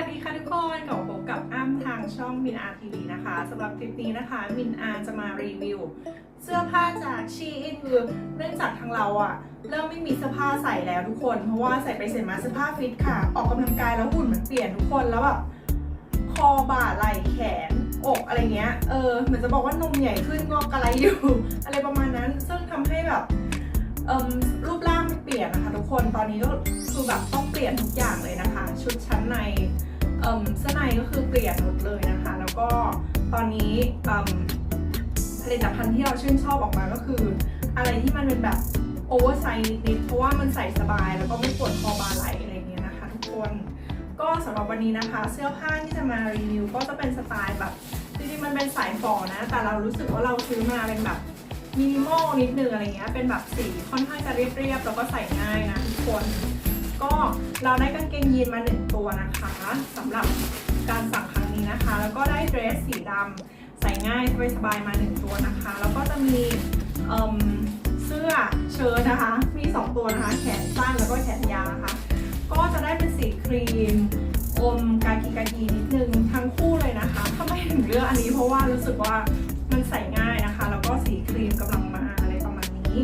วัสดีค่ะทุกคนกลับมาพบกับอ้ำทางช่องมินอาร์ทีวีนะคะสำหรับคลิปนี้นะคะมินอาร์จะมารีวิว เสื้อผ้าจากชีอินคือเนื่องจากทางเราอะเริ่มไม่มีเสื้อผ้าใส่แล้วทุกคน เพราะว่าใส่ไปเสร็จมาเสื้อผ้าฟิตค่ะ ออกกำลังกายแล้วหุ่นมันเปลี่ยนทุกคนแล้วแบบคอบ่าไหล่แขนอกอะไรเงี้ยเออเหมือนจะบอกว่านมใหญ่ขึ้นงอกอะไรอยู่ อะไรประมาณนั้นซึ่งทำให้แบบรูปร่างไม่เปลี่ยนนะคะทุกคนตอนนี้ก็คือแบบต้องเปลี่ยนทุกอย่างเลยนะคะ ชุดชั้นใน เอิ่มเสื้อในก็คือเปลี่ยนหมดเลยนะคะ แล้วก็ตอนนี้เอิ่มผลิตภัณฑ์ที่เราชื่นชอบออกมาก็คือ อะไรที่มันเป็นแบบโอเวอร์ไซส์นิดเพราะว่ามันใส่สบาย แล้วก็ไม่ปวดคอบ่าไหลอะไรเงี้ยนะคะ ทุกคนก็สำหรับวันนี้นะคะ เสื้อผ้าที่จะมารีวิวก็จะเป็นสไตล์แบบจริงๆมันเป็นสายฝอนะ แต่เรารู้สึกว่าเราซื้อมาเป็นแบบมินิมอลนิดนึงอะไรเงี้ยเป็นแบบสีค่อนข้างจะเรียบๆแล้วก็ใส่ง่ายนะทุกคน ก็เราได้กางเกงยีนมาหนึ่งตัวนะคะสำหรับการสั่งครั้งนี้นะคะ แล้วก็ได้เดรสสีดำใส่ง่ายสบายๆมาหนึ่งตัวนะคะ แล้วก็จะมีเมเสื้อเชิ้ตนะคะ มี 2 ตัวนะคะ แขนสั้นแล้วก็แขนยาวนะคะ ก็จะได้เป็นสีครีมอมกากีกากีนิดนึงทั้งคู่เลยนะคะทำไม่ถึงเลือกอันนี้เพราะว่ารู้สึกว่ามันใส่ง่ายนะคะ แล้วก็สีครีมกำลังมาอะไรประมาณนี้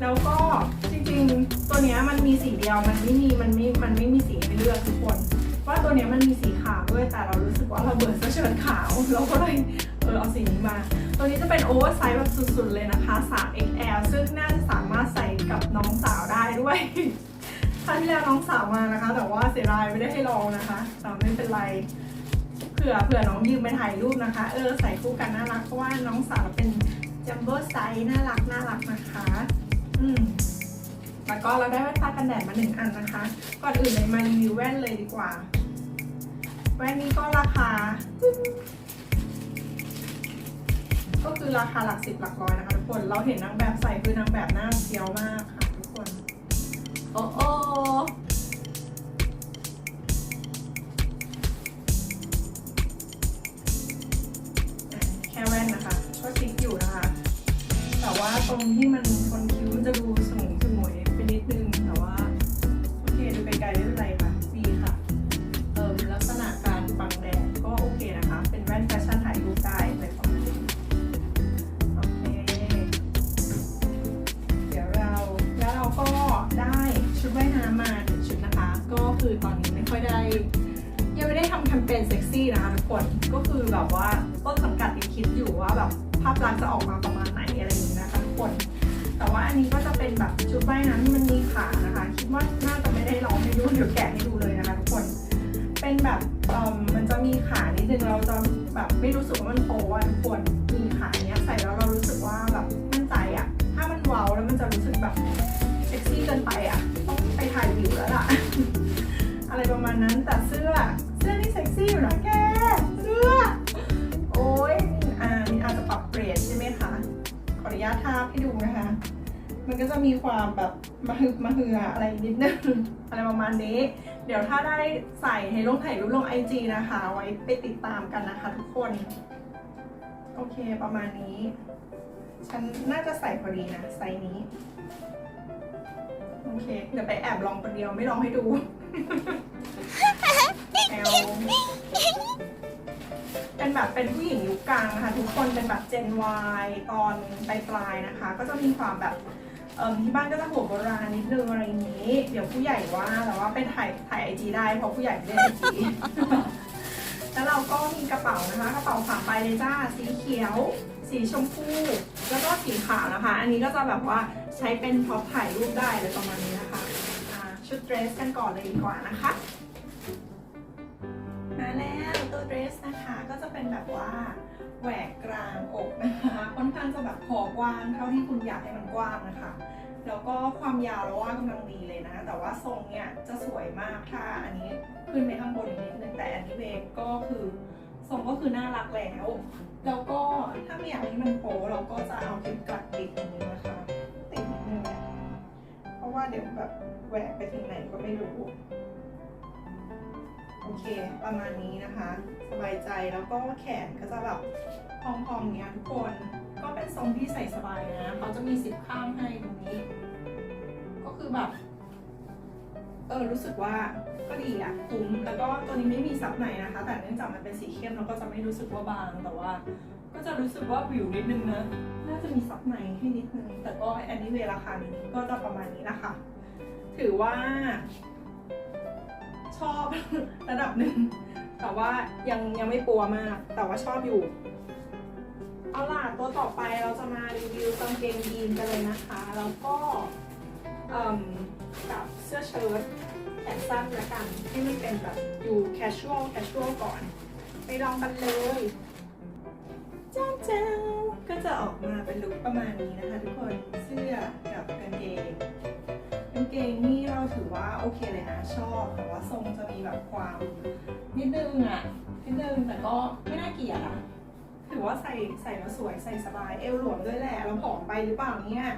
แล้วก็จริงๆ ตัวเนี้ยมันมีสีเดียวมันไม่มีมันไม่มันไม่มีสีให้เลือกทุกคนว่าตัวเนี้ยมันมีสีขาวด้วยแต่เรารู้สึกว่าเราเบื่อเสื้อเชิ้ตขาวเราก็เลยเออเอาสีนี้มา ตัวนี้จะเป็นโอเวอร์ไซส์แบบสุดๆเลยนะคะ 3XL ซึ่งน่าจะสามารถใส่กับน้องสาวได้ด้วยครั้งที่แล้วน้องสาวมานะคะ แต่ว่าเสียดายไม่ได้ให้ลองนะคะแต่ไม่เป็นไรเผื่อเผื่อน้องยืมไปถ่ายรูปนะคะ เออใส่คู่กันน่ารักเพราะว่าน้องสาวเป็นจัมโบ้ไซส์น่ารักน่ารักนะคะ อืมแล้วก็เราได้แว่นตากันแดดมาหนึ่งอันนะคะ ก่อนอื่นเลยมารีวิวแว่นเลยดีกว่า แว่นนี้ก็ราคา ก็คือราคาหลักสิบหลักร้อยนะคะทุกคน เราเห็นนางแบบใส่คือนางแบบหน้าเฟี้ยวมากค่ะทุกคน โอ้โอแค่แว่นนะคะ ก็ชิคอยู่นะคะ แต่ว่าตรงที่มันคนคิ้ว มันจะดูสมองสมวยไปนิดนึง แต่ว่า โอเคดูไกลๆไม่เป็นไรค่ะดีค่ะ เอ่อลักษณะการบังแดดก็โอเคนะคะ เป็นแว่นแฟชั่นถ่ายรูปได้อะไรประมาณนี้โอเค เดี๋ยวเราแล้วเราก็ได้ชุดว่ายน้ำมาหนึ่งชุดนะคะ ก็คือตอนนี้ไม่ค่อยได้ ยังไม่ได้ทำแคมเปญเซ็กซี่นะคะทุกคนก็คือแบบว่าต้นสังกัดยังคิดอยู่ว่าแบบภาพลักษณ์จะออกมาประมาณไหนอะไรอย่างนี้นะคะทุกคน แต่ว่าอันนี้ก็จะเป็นแบบชุดว่ายน้ำที่มันมีขานะคะ คิดว่าน่าจะไม่ได้ลองให้ดูเดี๋ยวแกะให้ดูเลยนะคะทุกคน เป็นแบบเออมันจะมีขานิดนึงเราจะแบบไม่รู้สึกว่ามันโป๊อะทุกคนมีขาเนี้ยใส่แล้วเรารู้สึกว่าแบบมั่นใจอะถ้ามันเว้าแล้วมันจะรู้สึกแบบเซ็กซี่เกินไปอะต้องไปถ่ายวิวแล้วล่ะ อะไรประมาณนั้นแต่เสื้อเสื้อนี่เซ็กซี่อยู่นะแก ญาตทาบให้ดูนะคะ มันก็จะมีความแบบมาฮึกมาเหืออะไรนิดนึงอะไรประมาณนี้ เดี๋ยวถ้าได้ใส่ให้ลงถ่ายรูปลงไอจีนะคะ ไว้ไปติดตามกันนะคะทุกคน โอเคประมาณนี้ ฉันน่าจะใส่พอดีนะไซส์นี้ โอเค เดี๋ยวไปแอบลองคนเดียวไม่ลองให้ดูแอล เป็นแบบเป็นผู้หญิงยุคกลางนะคะทุกคนเป็นแบบเจน Y ตอนปลายๆนะคะ ก็จะมีความแบบเอ่มที่บ้านก็จะหัวโบราณนิดนึงอะไรอย่างนี้ เดี๋ยวผู้ใหญ่ว่าแต่ว่าไปถ่ายถ่ายไอจีได้เพราะผู้ใหญ่ไม่ได้ไอจีแล้วเราก็มีกระเป๋านะคะ กระเป๋าสามใบเลยจ้าสีเขียว สีชมพูแล้วก็สีขาวนะคะ อันนี้ก็จะแบบว่าใช้เป็นพ็อปถ่ายรูปได้เลยประมาณนี้นะคะชุดเดรสกันก่อนเลยดีกว่านะคะ เดรสนะคะก็จะเป็นแบบว่าแหวกกลางอกนะคะค่อนข้างจะแบบคอกว้างเท่าที่คุณอยากให้มันกว้างนะคะแล้วก็ความยาวเราว่ากำลังดีเลยนะ แต่ว่าทรงเนี่ยจะสวยมากถ้าอันนี้ขึ้นไปข้างบนอีกนิดนึงแต่อันนี้เวฟก็คือทรงก็คือน่ารักแล้วแล้วก็ถ้าไม่อยากให้มันโป๊เราก็จะเอาเข็มกลัดติดตรงนี้นะคะติดนิดนึงเนี่ยเพราะว่าเดี๋ยวแบบแหวกไปถึงไหนก็ไม่รู้ อเค ประมาณนี้นะคะ สบายใจแล้วก็แขนก็จะแบบพองๆเนี้ยทุกคน ก็เป็นทรงที่ใส่สบายนะเขาจะมีสิบข้างให้ตรงนี้ ก็คือแบบ เออรู้สึกว่าก็ดีอะคุ้มแล้วก็ตัวนี้ไม่มีซับในนะคะ แต่เนื่องจากมันเป็นสีเข้มเราก็จะไม่รู้สึกว่าบางแต่ว่า ก็จะรู้สึกว่าวิวนิดนึงนะน่าจะมีซับในให้นิดนึงแต่ก็อันนี้เวราคานี้ก็จะประมาณนี้นะคะ ถือว่า ชอบ ระดับหนึ่ง แต่ว่ายังยังไม่ปัวมาก แต่ว่าชอบอยู่ เอาล่ะตัวต่อไปเราจะมารีวิวกางเกงยีนกันเลยนะคะ แล้วก็เอิ่มกับเสื้อเชิ้ตแขนสั้นละกัน ให้มันเป็นแบบอยู่ casual casual ก่อน ไปลองกันเลยจ้าจ้าก็จะออกมาเป็นลุคประมาณนี้นะ โอเคเลยนะชอบแต่ว่าทรงจะมีแบบความนิดนึงอะนิดนึงแต่ก็ไม่น่าเกลียดอะถือว่าใส่ใส่แล้วสวยใส่สบายเอวหลวมด้วยแหละเราผอมไปหรือเปล่าเนี่ย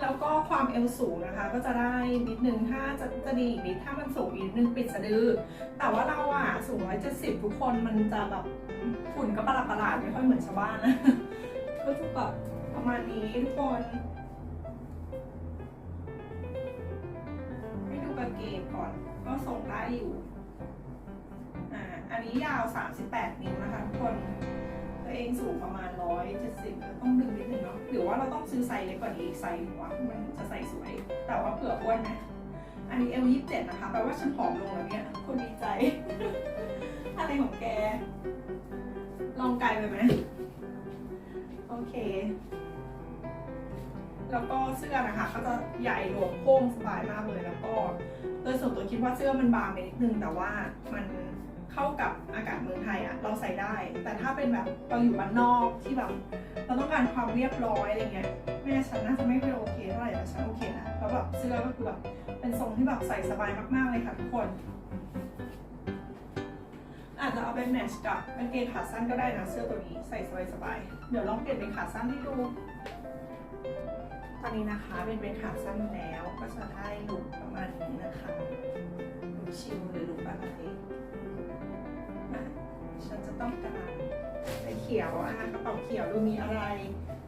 แล้วก็ความเอวสูงนะคะ ก็จะได้นิดนึงถ้าจะจะดีอีกนิดถ้ามันสูงอีกนิดนึงปิดสะดือ แต่ว่าเราอะสูงร้อยเจ็ดสิบทุกคนมันจะแบบฝุ่นก็ประหลาดประหลาดๆไม่ค่อยเหมือนชาวบ้านนะก็จะแบบประมาณนี้ทุกคน ส่งได้อยู่อ่าอันนี้ยาว 38นิ้วนะคะทุกคนตัวเองสูงประมาณ 170ต้องดึงนิดนึงเนาะหรือว่าเราต้องซื้อไซส์เล็กกว่านี้อีกไซส์หนึ่งวะมันจะใส่สวย แต่ว่าเผื่ออ้วนนะ อันนี้เอลยี่สิบเจ็ดนะคะแปลว่าฉันผอมลงแล้วเนี่ยคนดีใจ อะไรของแก ลองไกลไปไหมโอเค แล้วก็เสื้อนะคะก็จะใหญ่หลวมโค้งสบายมากเลยแล้วก็โดยส่วนตัวคิดว่าเสื้อมันบางไปนิดนึงแต่ว่ามันเข้ากับอากาศเมืองไทยอะเราใส่ได้ แต่ถ้าเป็นแบบเราอยู่บ้านนอกที่แบบเราต้องการความเรียบร้อยอะไรเงี้ยแม่ฉันน่าจะไม่ค่อยโอเคเท่าไหร่แต่ฉันโอเคนะแล้วแบบเสื้อก็คือแบบเป็นทรงที่แบบใส่สบายมากๆเลยค่ะทุกคนอาจจะเอาไปแมทช์กับกางเกงขาสั้นก็ได้นะเสื้อตัวนี้ใส่สบายๆเดี๋ยวลองเปลี่ยนเป็นขาสั้นให้ดู ตอนนี้นะคะเป็นเป็นขาสั้นแล้วก็จะได้ลุคประมาณนี้นะคะลุคชิลหรือลุคอะไรฉันจะต้องการไปเขียวอะกระเป๋าเขียวดูมีอะไร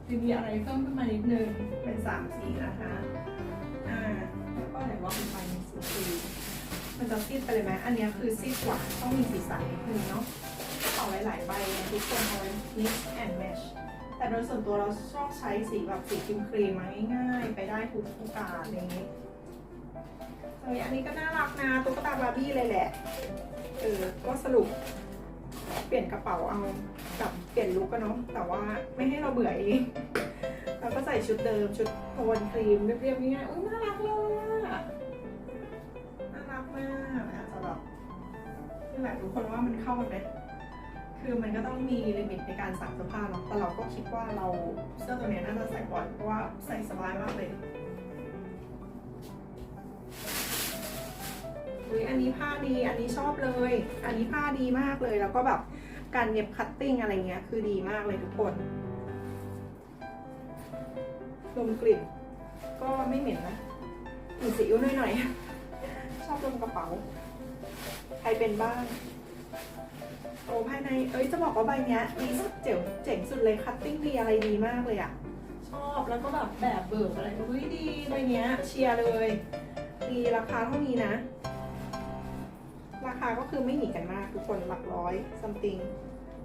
ดูมีอะไรเพิ่มขึ้นมานิดนึงเป็นสามสีนะคะอ่าแล้วก็ไหนว่าเป็นไฟมีสีสีมันจะซีดไปเลยไหมอันนี้คือซีดกว่าต้องมีสีสันนิดนึงเนาะกระเป๋าหลายๆใบนะทุกคนเอาไว้ mix and match แต่โดยส่วนตัวเราชอบใช้สีแบบสีครีมครีมมาง่ายๆ ไปได้ทุกโอกาสอย่างนี้เอ้ยอันนี้ก็น่ารักนะตุ๊กตาบาร์บี้เลยแหละ เออ ก็สรุป เปลี่ยนกระเป๋าเอากับเปลี่ยนลุคกันเนาะ แต่ว่าไม่ให้เราเบื่อเองเราก็ใส่ชุดเดิมชุดโทนครีมเรียบๆง่ายๆอุ้ยน่ารักเลยอะน่ารักมากอาจจะแบบนี่แหละทุกคนว่ามันเข้ากันไหม คือมันก็ต้องมีลิมิตในการสั่งเสื้อผ้าเนาะแต่เราก็คิดว่าเราเสื้อตัวนี้น่าจะใส่บ่อยเพราะว่าใส่สบายมากเลยอุ้ยอันนี้ผ้าดี อันนี้ชอบเลย อันนี้ผ้าดีมากเลย แล้วก็แบบการเย็บคัตติ้งอะไรเงี้ย คือดีมากเลยทุกคนดมกลิ่นก็ไม่เหม็นนะมีสีอิ้วหน่อยๆ ชอบดมกระเป๋า ใครเป็นบ้าง โอ้ภายใน เอ้ยจะบอกว่าใบเนี้ยดีสุดเจ๋งเจ๋งสุดเลยคัตติ้งดีอะไรดีมากเลยอะชอบแล้วก็แบบแบบเบิกอะไรอุ้ยดีใบเนี้ยเชียร์เลย ดีราคาเท่านี้นะ ราคาก็คือไม่หนีกันมากทุกคนหลักร้อยซัมติง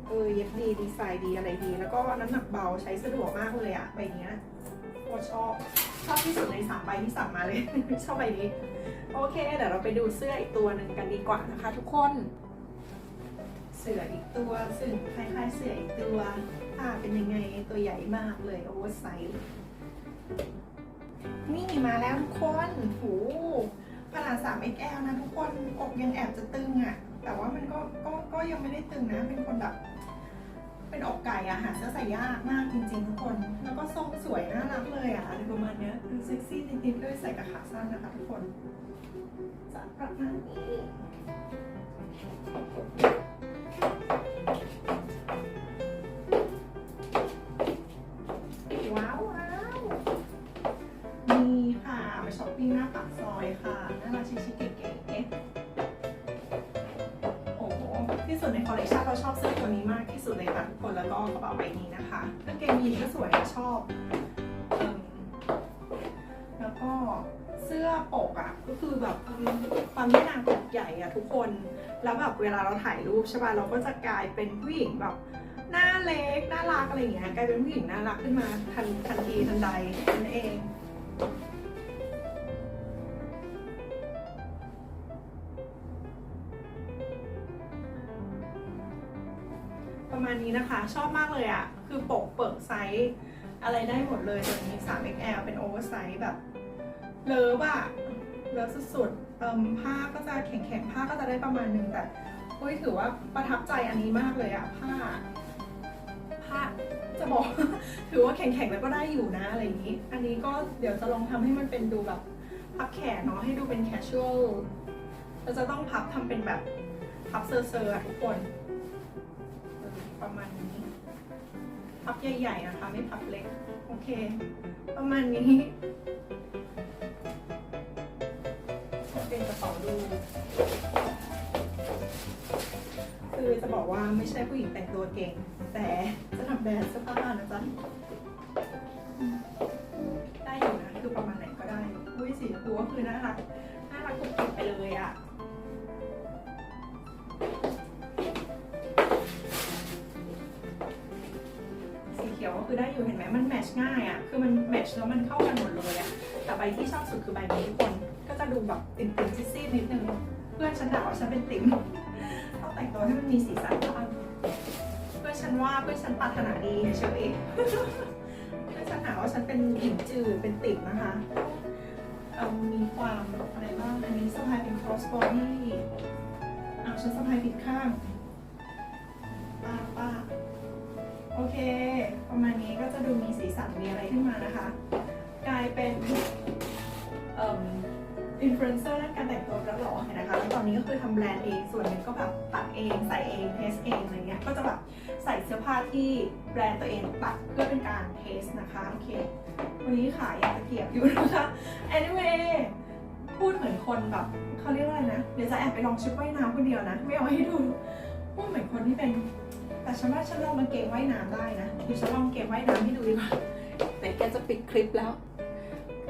เออเย็บดีดีไซน์ดีอะไรดี แล้วก็น้ำหนักเบาใช้สะดวกมากเลยอะใบเนี้ยโคชอบชอบที่สุดในสามใบที่สั่งมาเลย ชอบใบนี้ โอเค เดี๋ยวเราไปดูเสื้ออีกตัวหนึ่งกันดีกว่านะคะทุกคน สืออีกตัว ซึ่งคล้ายๆเสืออีกตัวผ้าเป็นยังไงตัวใหญ่มากเลยโอเวอร์ไซส์นี่มาแล้วทุกคนโหขนาด 3XL นะทุกคนอกยังแอบจะตึงอะ่ะ แต่ว่ามันก็ก็ก็ยังไม่ได้ตึงนะ เป็นคนแบบ เป็นอกไก่อะหาเสื้อใส่ยากมากจริงๆทุกคน แล้วก็ทรงสวยน่ารักเลยอะอะไรประมาณเนี้ยดูเซ็กซี่นิดๆด้วยใส่กับขาสั้นนะคะทุกคนจะประมาณนี้ ว้าวว้าวนี่ค่ะมาช้อปปิ้งหน้าปากซอยค่ะน่ารักชิคๆเก๋ๆเอ๊ะโอ้โหที่สุดในคอลเลคชันเราชอบเสื้อตัวนี้มากที่สุดเลยค่ะทุกคนแล้วก็กระเป๋าใบนี้นะคะกางเกงยีนก็สวยชอบแล้วก็เสื้อปกอะก็คือแบบความความที่นางปก ใหญ่อะทุกคน แล้วแบบเวลาเราถ่ายรูปใช่ป่ะเราก็จะกลายเป็นผู้หญิงแบบหน้าเล็กน่ารักอะไรอย่างเงี้ยกลายเป็นผู้หญิงน่ารักขึ้นมาทันทันทีทันใดนั่นเองประมาณนี้นะคะ ชอบมากเลยอะ่ะ คือปกเปิดไซส์ อะไรได้หมดเลยตัวนี้ 3XL เป็นโอเวอร์ไซส์แบบเลิฟอะ เลิฟสุดๆผ้าก็จะแข็งๆผ้าก็จะได้ประมาณนึงแต่เฮ้ยถือว่าประทับใจอันนี้มากเลยอะผ้าผ้าจะบอกถือว่าแข็งๆแล้วก็ได้อยู่นะอะไรอย่างนี้ อันนี้ก็เดี๋ยวจะลองทำให้มันเป็นดูแบบพับแขนเนาะให้ดูเป็น casual เราจะต้องพับทำเป็นแบบพับเซอร์ๆอะทุกคนประมาณนี้ พับใหญ่ๆนะคะไม่พับเล็ก โอเค ประมาณนี้ เป็นกระเป๋าดู คือจะบอกว่าไม่ใช่ผู้หญิงแต่งตัวเก่ง แต่จะทำแบรนด์เสื้อผ้านะจ๊ะ ได้อยู่นะ คือประมาณไหนก็ได้ อุ้ยสีชมพูก็คือน่ารัก น่ารักกุบกิบไปเลยอะสีเขียวก็คือได้อยู่เห็นไหมมันแมชง่ายอะ่ะ คือมันแมชแล้วมันเข้ากันหมดเลยอะ่ะ แต่ใบที่ชอบสุดคือใบนี้ทุกคน จะดูแบบติ่มๆซีดๆนิดนึง เพื่อนฉันด่าว่าฉันเป็นติ่มต้องแต่งตัวให้มันมีสีสันบ้างเพื่อนฉันว่าเพื่อนฉันปรารถนาดีเฉยเพื่อนฉันหาว่าฉันเป็นหญิงจืดเป็นติ่มนะคะเอิ่มมีความอะไรบ้าง อันนี้สะพายเป็น cross body อ้าฉันสะพายผิดข้างป้าป้าโอเค ประมาณนี้ก็จะดูมีสีสันมีอะไรขึ้นมานะคะ กลายเป็นเอินฟลูเอนเซอร์ด้านการแต่งตัวแล้วหรอเห็นะคะแล้วตอนนี้ก็คือทำแบรนด์เอง ส่วนหนึงก็แบบตัดเอง ใส่เองเทสเองอะไรเงี้ย ก็จะแบบใส่เสื้อผ้าที่แบรนด์ตัวเองตัดเพื่อเป็นการเทสนะคะโอเค วันนี้ขายยังตะเกียบอยู่นะคะ anyway พูดเหมือนคนแบบเขาเรียกว่าอะไรนะ เดี๋ยวจะแอบไปลองชุดว่ายน้ำคนเดียวนะ ไม่เอาให้ดูพูดเหมือนคนที่เป็น แต่ฉันว่าฉันลองกาเกงว่ายน้ำได้นะเดี๋ยวฉันลองกางเกงว่ายน้ำให้ดูดีกว่าแต่แกจะปิดคลิปแล้ว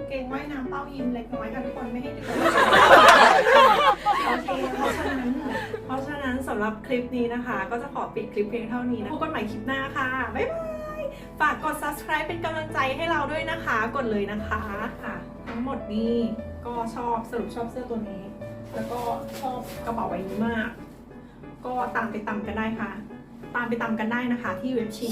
เกงว่ายน้ำเป้ายิมเล็กน้อยค่ะทุกคนไม่ให้ดูโอเคเพราะฉะนั้นเพราะฉะนั้นสำหรับคลิปนี้นะคะ ก็จะขอปิดคลิปเพียงเท่านี้นะพบกันใหม่คลิปหน้าค่ะ บ๊ายบาย ฝากกด subscribe เป็นกำลังใจให้เราด้วยนะคะ กดเลยนะคะค่ะ ทั้งหมดนี้ก็ชอบสรุปชอบเสื้อตัวนี้ แล้วก็ชอบกระเป๋าใบนี้มาก ก็ตามไปตามกันได้ค่ะ ตามไปตามกันได้นะคะที่เว็บชีน